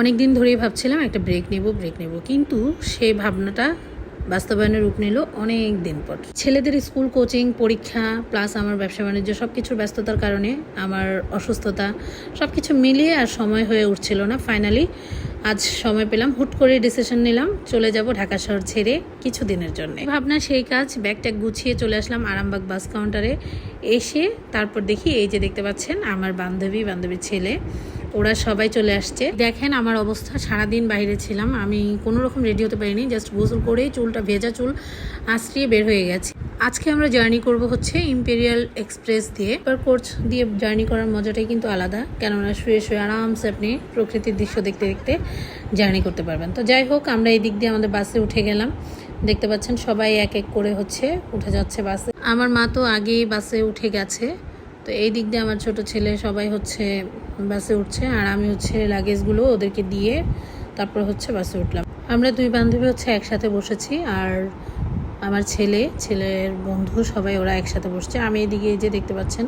অনেক দিন ধরেই ভাবছিলাম একটা ব্রেক নেব ব্রেক নেব। কিন্তু সেই ভাবনাটা বাস্তবায়নের রূপ নিল অনেক দিন পর। ছেলেদের স্কুল কোচিং পরীক্ষা প্লাস আমার ব্যবসা বাণিজ্য সব কিছুর ব্যস্ততার কারণে আমার অসুস্থতা সব কিছু মিলিয়ে আর সময় হয়ে উঠছিল না ফাইনালি আজ সময় পেলাম, হুট করে ডিসিশন নিলাম, চলে যাব ঢাকা শহর ছেড়ে কিছু দিনের জন্য ভাবনা সেই কাজ ব্যাগ ট্যাগ গুছিয়ে চলে আসলাম আরামবাগ বাস কাউন্টারে এসে তারপর দেখি এই যে দেখতে পাচ্ছেন আমার বান্ধবী, বান্ধবীর ছেলে। ওরা সবাই চলে আসছে। দেখেন আমার অবস্থা, সারাদিন বাইরে ছিলাম। আমি কোনো রকম রেডি হতে পারিনি জাস্ট গোসল করেই চুলটা, ভেজা চুল আশ্রিয়ে বের হয়ে গেছে। আজকে আমরা জার্নি করব হচ্ছে ইম্পেরিয়াল এক্সপ্রেস দিয়ে। এবার কোচ দিয়ে জার্নি করার মজাটাই কিন্তু আলাদা, কেননা শুয়ে শুয়ে আরামসে আপনি প্রকৃতির দৃশ্য দেখতে দেখতে জার্নি করতে পারবেন। তো যাই হোক, আমরা এই দিক দিয়ে আমাদের বাসে উঠে গেলাম। দেখতে পাচ্ছেন সবাই এক এক করে হচ্ছে উঠে যাচ্ছে বাসে। আমার মা তো আগেই বাসে উঠে গেছে। তো এই দিক দিয়ে আমার ছোট ছেলে সবাই হচ্ছে বাসে উঠছে, আর আমি হচ্ছে লাগেজগুলো ওদেরকে দিয়ে তারপর হচ্ছে বাসে উঠলাম। আমরা দুই বান্ধবী হচ্ছে একসাথে বসেছি, আর আমার ছেলে, ছেলের বন্ধু সবাই ওরা একসাথে বসছে। আমি এদিকে যে দেখতে পাচ্ছেন,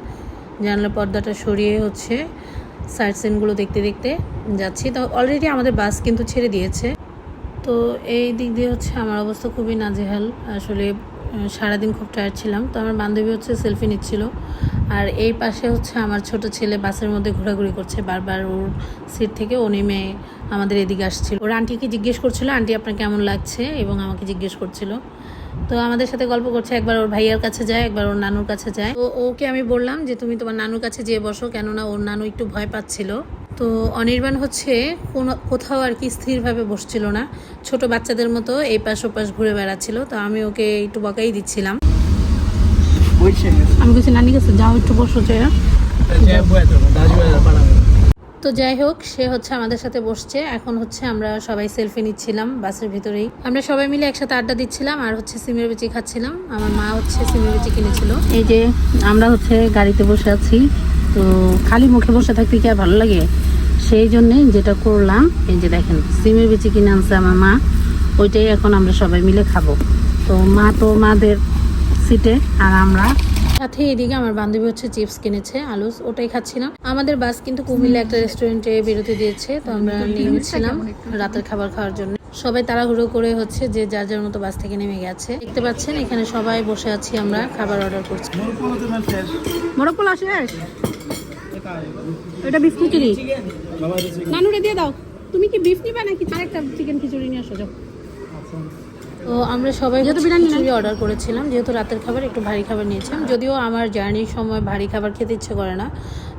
জানলা পর্দাটা সরিয়ে হচ্ছে সাইড সিনগুলো দেখতে দেখতে যাচ্ছি। তো অলরেডি আমাদের বাস কিন্তু ছেড়ে দিয়েছে। তো এই দিক দিয়ে হচ্ছে আমার অবস্থা খুবই নাজেহাল। আসলে সারাদিন খুব টায়ার্ড ছিলাম। তো আমার বান্ধবী হচ্ছে সেলফি নিচ্ছিল। আর এই পাশে হচ্ছে আমার ছোট ছেলে বাসের মধ্যে ঘোরাঘুরি করছে। বারবার ওর সিট থেকে ও নেমে আমাদের এদিকে আসছিল। ওর আন্টিকে জিজ্ঞেস করছিল, আন্টি, আপনার কেমন লাগছে? এবং আমাকে জিজ্ঞেস করছিল। তো আমাদের সাথে গল্প করছে, একবার ওর ভাইয়ার কাছে যায়, একবার ওর নানুর কাছে যায়। তো ওকে আমি বললাম যে, তুমি তোমার নানুর কাছে যেয়ে বসো, কেননা ওর নানু একটু ভয় পাচ্ছিল। তো অনির্বাণ হচ্ছে কোনো, কোথাও আর কি স্থিরভাবে বসছিল না। ছোট বাচ্চাদের মতো এই পাশ ওপাশ ঘুরে বেড়াচ্ছিল। তো আমি ওকে একটু বকাই দিচ্ছিলাম। আমি বলছি নানি কাছে যাও একটু বসো যে তো যাই হোক সে হচ্ছে আমাদের সাথে বসছে। এখন হচ্ছে আমরা সবাই সেলফি নিচ্ছিলাম বাসের ভিতরেই। আমরা সবাই মিলে একসাথে আড্ডা দিচ্ছিলাম আর হচ্ছে সিমের বিচি খাচ্ছিলাম। আমার মা হচ্ছে সিমের বিচি কিনেছিল। এই যে আমরা হচ্ছে গাড়িতে বসে আছি তো খালি মুখে বসে থাকতে কি আর ভালো লাগে? সেই জন্যে যেটা করলাম এই যে দেখেন সিমের বিচি কিনে আনছে আমার মা ওইটাই এখন আমরা সবাই মিলে খাব। তো মা তো মাদের সিটে আর আমরা সাথে এদিকে আমার বান্ধবী হচ্ছে চিপস কিনেছে আলুস ওটাই খাচ্ছিলাম আমাদের বাস কিন্তু কুমিল্লা একটা রেস্টুরেন্টে বেরোতে দিয়েছে তো আমরা নেমেছিলাম রাতের খাবার খাওয়ার জন্য। সবাই তাড়াহুড়ো করে হচ্ছে যে যার যার মতো বাস থেকে নেমে গেছে। দেখতে পাচ্ছেন এখানে সবাই বসে আছি আমরা খাবার অর্ডার করছি। মোরগ পোলা শেষ এটা বিফ খিচুড়ি। নানুরে দিয়ে দাও। তুমি কি বিফ নিবে নাকি? আরেকটা চিকেন খিচুড়ি নিয়ে আসো যাও। তো আমরা সবাই যেহেতু বিরিয়ানি অর্ডার করেছিলাম যেহেতু রাতের খাবার একটু ভারী খাবার নিয়েছিলাম। যদিও আমার জার্নির সময় ভারী খাবার খেতে ইচ্ছে করে না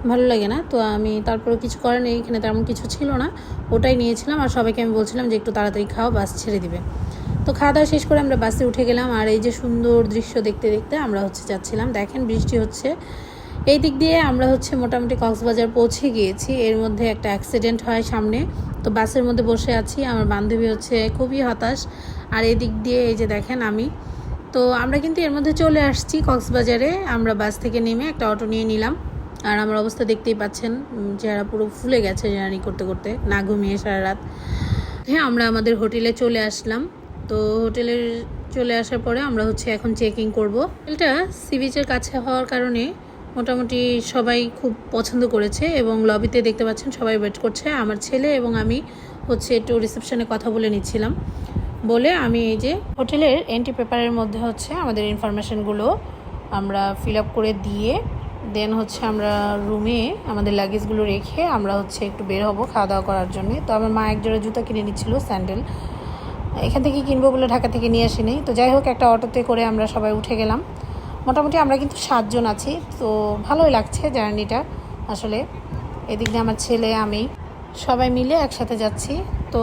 ভালো লাগে না। তো আমি তারপরে কিছু করে নেই এখানে তেমন কিছু ছিল না। ওটাই নিয়েছিলাম আর সবাইকে আমি বলছিলাম যে একটু তাড়াতাড়ি খাও বাস ছেড়ে দিবে। তো খাওয়া দাওয়া শেষ করে আমরা বাসে উঠে গেলাম আর এই যে সুন্দর দৃশ্য দেখতে দেখতে আমরা হচ্ছে যাচ্ছিলাম। দেখেন বৃষ্টি হচ্ছে। এই দিক দিয়ে আমরা হচ্ছে মোটামুটি কক্সবাজার পৌঁছে গিয়েছি। এর মধ্যে একটা অ্যাক্সিডেন্ট হয় সামনে। তো বাসের মধ্যে বসে আছি। আমার বান্ধবী হচ্ছে খুবই হতাশ। আর এদিক দিয়ে এই যে দেখেন আমি। তো আমরা কিন্তু এর মধ্যে চলে আসছি কক্সবাজারে। আমরা বাস থেকে নেমে একটা অটো নিয়ে নিলাম। আর আমার অবস্থা দেখতেই পাচ্ছেন চেহারা পুরো ফুলে গেছে জার্নি করতে করতে, না ঘুমিয়ে সারা রাত। হ্যাঁ আমরা আমাদের হোটেলে চলে আসলাম। তো হোটেলে চলে আসার পরে আমরা হচ্ছে এখন চেকিং করব। হোটেলটা সি বিচের কাছে হওয়ার কারণে মোটামুটি সবাই খুব পছন্দ করেছে এবং লবিতে দেখতে পাচ্ছেন সবাই ওয়েট করছে। আমার ছেলে এবং আমি হচ্ছে একটু রিসেপশনে কথা বলে নিচ্ছিলাম। বলে আমি এই যে হোটেলের এন্ট্রি পেপারের মধ্যে হচ্ছে আমাদের ইনফরমেশনগুলো আমরা ফিল আপ করে দিয়ে দেন হচ্ছে আমরা রুমে আমাদের লাগেজগুলো রেখে আমরা হচ্ছে একটু বের হব খাওয়া দাওয়া করার জন্য। তো আমার মা এক জোড়া জুতা কিনে নিচ্ছিল স্যান্ডেল এখান থেকে কিনবো বলে ঢাকা থেকে নিয়ে আসিনি। তো যাই হোক, একটা অটোতে করে আমরা সবাই উঠে গেলাম। মোটামুটি আমরা কিন্তু সাতজন আছি, তো ভালোই লাগছে জার্নিটা আসলে। এদিক দিয়ে আমার ছেলে, আমি সবাই মিলে একসাথে যাচ্ছি। তো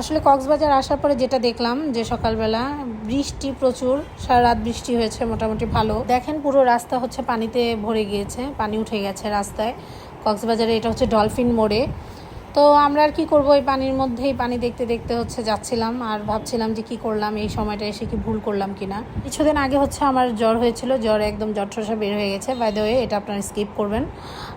আসলে কক্সবাজার আসার পরে যেটা দেখলাম যে সকালবেলা বৃষ্টি প্রচুর সারা রাত বৃষ্টি হয়েছে, মোটামুটি ভালো। দেখেন পুরো রাস্তা হচ্ছে পানিতে ভরে গিয়েছে, পানি উঠে গেছে রাস্তায়। কক্সবাজারে এটা হচ্ছে ডলফিন মোড়ে। তো আমরা আর কি করব? এই পানির মধ্যেই পানি দেখতে দেখতে হচ্ছে যাচ্ছিলাম আর ভাবছিলাম যে কি করলাম, এই সময়টা এসে কি ভুল করলাম কিনা। কিছুদিন আগে হচ্ছে আমার জ্বর হয়েছিল, জ্বরে একদম জ্বর ঠসা বের হয়ে গেছে। বাই দ্য ওয়ে এটা আপনারা স্কিপ করবেন।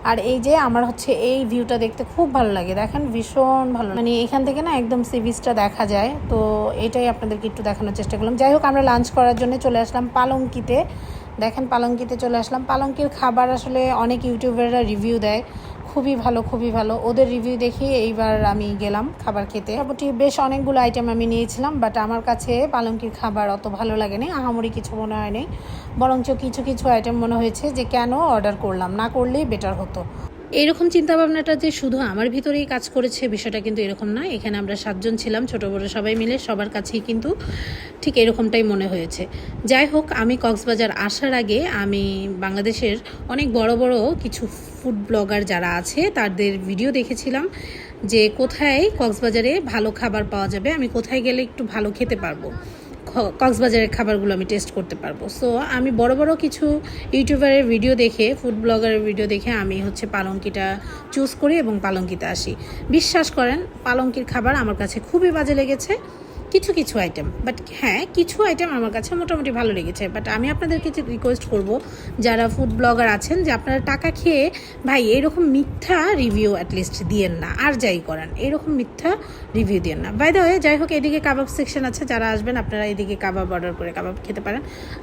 আর এই যে আমার হচ্ছে এই ভিউটা দেখতে খুব ভালো লাগে। দেখেন, ভীষণ ভালো মানে এখান থেকে না একদম সি বিচটা দেখা যায়। তো এটাই আপনাদেরকে একটু দেখানোর চেষ্টা করলাম। যাই হোক, আমরা লাঞ্চ করার জন্য চলে আসলাম পালঙ্কিতে। দেখেন, পালঙ্কিতে চলে আসলাম। পালঙ্কির খাবার আসলে অনেক ইউটিউবাররা রিভিউ দেয়। খুবই ভালো খুবই ভালো। ওদের রিভিউ দেখে এইবার আমি গেলাম খাবার খেতে। মোটামুটি বেশ অনেকগুলো আইটেম আমি নিয়েছিলাম বাট আমার কাছে পালঙ্কির খাবার অত ভালো লাগেনি। আহামরি কিছু মনে হয়নি। বরঞ্চ কিছু কিছু আইটেম মনে হয়েছে যে কেন অর্ডার করলাম। না করলেই বেটার হতো। এইরকম চিন্তাভাবনাটা যে শুধু আমার ভিতরেই কাজ করেছে বিষয়টা কিন্তু এরকম না। এখানে আমরা সাতজন ছিলাম, ছোট বড় সবাই মিলে, সবার কাছেই কিন্তু ঠিক এরকমটাই মনে হয়েছে। যাই হোক, আমি কক্সবাজার আসার আগে আমি বাংলাদেশের অনেক বড় বড় কিছু ফুড ব্লগার যারা আছে, তাদের ভিডিও দেখেছিলাম যে কোথায় কক্সবাজারে ভালো খাবার পাওয়া যাবে, আমি কোথায় গেলে একটু ভালো খেতে পারব। কক্সবাজারের খাবারগুলো আমি টেস্ট করতে পারব। সো আমি বড় বড় কিছু ইউটিউবারের ভিডিও দেখে ফুড ব্লগারের ভিডিও দেখে আমি হচ্ছে পালঙ্কিটা চুজ করি এবং পালঙ্কিতে আসি। বিশ্বাস করেন, পালঙ্কির খাবার আমার কাছে খুবই বাজে লেগেছে। কিছু কিছু আইটেম বাট হ্যাঁ কিছু আইটেম আমার কাছে মোটামুটি ভালো লেগেছে বাট আমি আপনাদেরকে রিকোয়েস্ট করব, যারা ফুড ব্লগার আছেন, যে আপনারা টাকা খেয়ে, ভাই, এরকম মিথ্যা রিভিউ অ্যাটলিস্ট দিয়েন না, আর যাই করেন, এরকম মিথ্যা রিভিউ দিয়েন না। বাই দ্য ওয়ে যাই হোক, এদিকে কাবাব সেকশন আছে, যারা আসবেন, আপনারা এদিকে কাবাব অর্ডার করে কাবাব খেতে পারেন।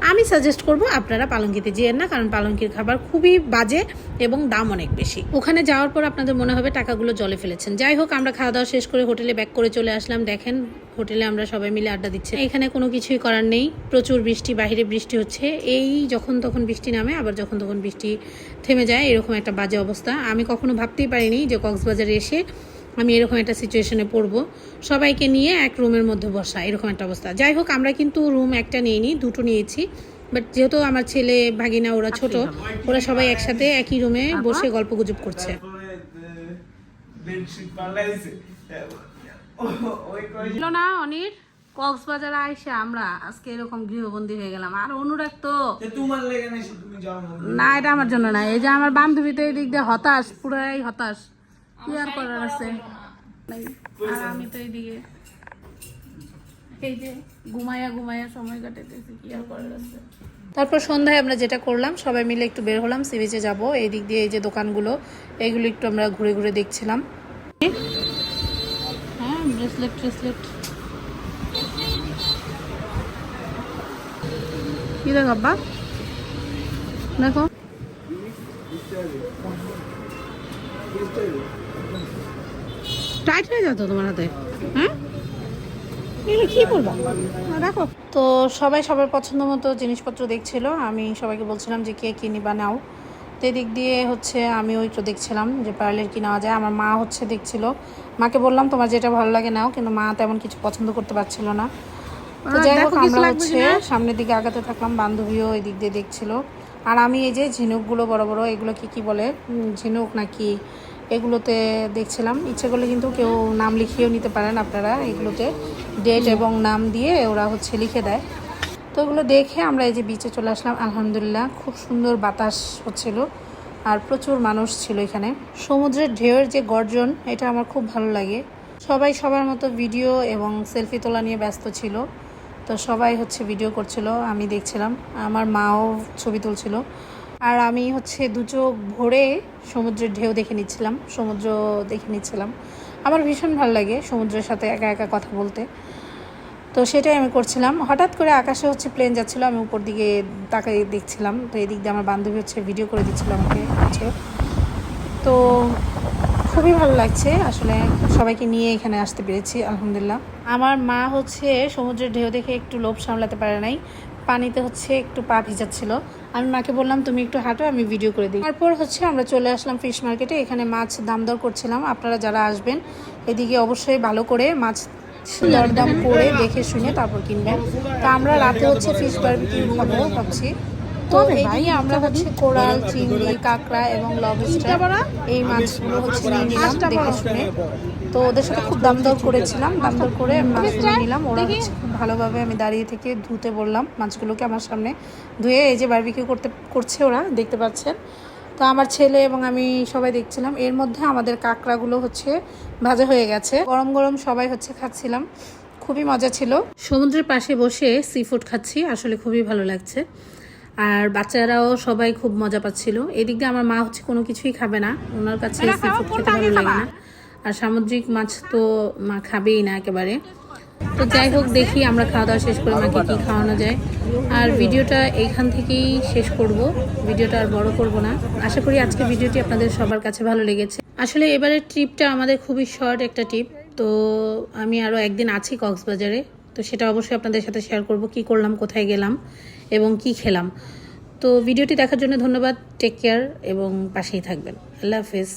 আমি সাজেস্ট করব, আপনারা পালঙ্কিতে যেয়েন না, কারণ পালঙ্কির খাবার খুবই বাজে এবং দাম অনেক বেশি। ওখানে যাওয়ার পর আপনাদের মনে হবে টাকাগুলো জলে ফেলেছেন। যাই হোক, আমরা খাওয়া দাওয়া শেষ করে হোটেলে ব্যাক করে চলে আসলাম। দেখেন হোটেলে আমরা সবাই মিলে আড্ডা দিচ্ছি। এখানে কোনো কিছুই করার নেই। প্রচুর বৃষ্টি বাইরে বৃষ্টি হচ্ছে। এই যখন তখন বৃষ্টি নামে আবার যখন তখন বৃষ্টি থেমে যায় এরকম একটা বাজে অবস্থা। আমি কখনো ভাবতেই পারিনি যে কক্সবাজারে এসে আমি এরকম একটা সিচুয়েশনে পড়ব। সবাইকে নিয়ে এক রুমের মধ্যে বসা এরকম একটা অবস্থা। যাই হোক আমরা কিন্তু রুম একটা নিইনি দুটো নিয়েছি। বাট যেহেতু আমার ছেলে ভাগিনা ওরা ছোট ওরা সবাই একসাথে একই রুমে বসে গল্প গুজব করছে ছিল না অনির? কক্সবাজার আইসা আমরা আজকে এরকম গৃহবন্দী হয়ে গেলাম। আর অনুরাগ তো না এটা আমার জন্য না এই যে আমার বান্ধবী তো এই দিক দিয়ে হতাশ পুরাই হতাশ। কি আর করার আছে। আর আমি তো এইদিকে এই যে ঘুমায়া ঘুমায়া সময় কাটাইতেছি কি আর করার আছে? তারপর সন্ধ্যায় আমরা যেটা করলাম সবাই মিলে একটু বের হলাম সি বিচে যাব। এই দিক দিয়ে এই যে দোকানগুলো এগুলো একটু আমরা ঘুরে ঘুরে দেখছিলাম। ব্রেসলেট ট্রেসলেট কি দেখ আব্বা দেখো টাইট হয়ে যেত তোমার হাতে হ্যাঁ কি পরবা রাখো তো সবাই সবার পছন্দ মতো জিনিসপত্র দেখছিল। আমি সবাইকে বলছিলাম যে কে কিনি নিবা নাও। তো এদিক দিয়ে হচ্ছে আমি ওই তো দেখছিলাম যে পার্লের কি নেওয়া যায়। আমার মা হচ্ছে দেখছিল। মাকে বললাম তোমার যেটা ভালো লাগে নাও। কিন্তু মা তেমন কিছু পছন্দ করতে পারছিল না। তো যাই হোক আমরা হচ্ছে সামনের দিকে আগাতে থাকলাম। বান্ধবীও এই দিক দিয়ে দেখছিল। আর আমি এই যে ঝিনুকগুলো বড় বড় এগুলো কি কি বলে? ঝিনুক নাকি? এগুলোতে দেখছিলাম। ইচ্ছে করলে কিন্তু কেউ নাম লিখিয়েও নিতে পারেন আপনারা এগুলোতে। ডেট এবং নাম দিয়ে ওরা হচ্ছে লিখে দেয়। তো ওগুলো দেখে আমরা এই যে বিচে চলে আসলাম, আলহামদুলিল্লাহ। খুব সুন্দর বাতাস হচ্ছিল আর প্রচুর মানুষ ছিল এখানে। সমুদ্রের ঢেউয়ের যে গর্জন, এটা আমার খুব ভালো লাগে। সবাই সবার মতো ভিডিও এবং সেলফি তোলা নিয়ে ব্যস্ত ছিল। তো সবাই হচ্ছে ভিডিও করছিল, আমি দেখছিলাম। আমার মাও ছবি তুলছিল। আর আমি হচ্ছে দু চোখ ভরে সমুদ্রের ঢেউ দেখে নিচ্ছিলাম, সমুদ্র দেখে নিচ্ছিলাম। আমার ভীষণ ভালো লাগে সমুদ্রের সাথে একা একা কথা বলতে। তো সেটাই আমি করছিলাম। হঠাৎ করে আকাশে হচ্ছে প্লেন যাচ্ছিল, আমি উপর দিকে তাকাই দেখছিলাম। তো এদিক দিয়ে আমার বান্ধবী হচ্ছে ভিডিও করে দিচ্ছিল আমাকে হচ্ছে। তো খুবই ভালো লাগছে, আসলে সবাইকে নিয়ে এখানে আসতে পেরেছি, আলহামদুলিল্লাহ। আমার মা হচ্ছে সমুদ্রের ঢেউ দেখে একটু লোভ সামলাতে পারে নাই, পানিতে হচ্ছে একটু পা ভিজাচ্ছিল। আমি মাকে বললাম, তুমি একটু হাঁটো, আমি ভিডিও করে দিই। তারপর হচ্ছে আমরা চলে আসলাম ফিশ মার্কেটে এখানে মাছ দাম দর করছিলাম। আপনারা যারা আসবেন, এদিকে অবশ্যই ভালো করে মাছ দরদাম করে দেখে শুনে তারপর কিনবেন। তো আমরা রাতে হচ্ছে ফিশ বারবিকিউ খাব ভাবছি। তো এইদিকে আমরা হচ্ছে কোরাল চিংড়ি কাঁকড়া এবং লবস্টার এই মাছগুলো হচ্ছে নিয়ে নিলাম দেখে শুনে। তো ওদের সাথে খুব দাম দর করেছিলাম দাম দর করে মাছগুলো নিলাম। ওরা হচ্ছে খুব ভালোভাবে আমি দাঁড়িয়ে থেকে ধুতে বললাম মাছগুলোকে আমার সামনে। ধুয়ে এই যে বারবিকিউ করতে করছে ওরা দেখতে পাচ্ছেন। তো আমার ছেলে এবং আমি সবাই দেখছিলাম। এর মধ্যে আমাদের কাঁকড়াগুলো হচ্ছে ভাজা হয়ে গেছে। গরম গরম সবাই হচ্ছে খাচ্ছিলাম। খুবই মজা ছিল। সমুদ্রের পাশে বসে সি ফুড খাচ্ছি আসলে খুবই ভালো লাগছে। আর বাচ্চারাও সবাই খুব মজা পাচ্ছিল। এদিক দিয়ে আমার মা হচ্ছে কোনো কিছুই খাবে না। ওনার কাছে সি ফুড খেতে ভালো লাগে না। আর সামুদ্রিক মাছ তো মা খাবেই না একেবারে। তো যাই হোক, দেখি আমরা খাওয়া দাওয়া শেষ করে মাকে কী খাওয়ানো যায়। আর ভিডিওটা এইখান থেকেই শেষ করব। ভিডিওটা আর বড় করব না। আশা করি আজকে ভিডিওটি আপনাদের সবার কাছে ভালো লেগেছে। আসলে এবারের ট্রিপটা আমাদের খুবই শর্ট একটা ট্রিপ। তো আমি আরও একদিন আছি কক্সবাজারে। তো সেটা অবশ্যই আপনাদের সাথে শেয়ার করব, কি করলাম, কোথায় গেলাম এবং কি খেলাম। তো ভিডিওটি দেখার জন্য ধন্যবাদ। টেক কেয়ার এবং পাশেই থাকবেন। আল্লাহ হাফিজ।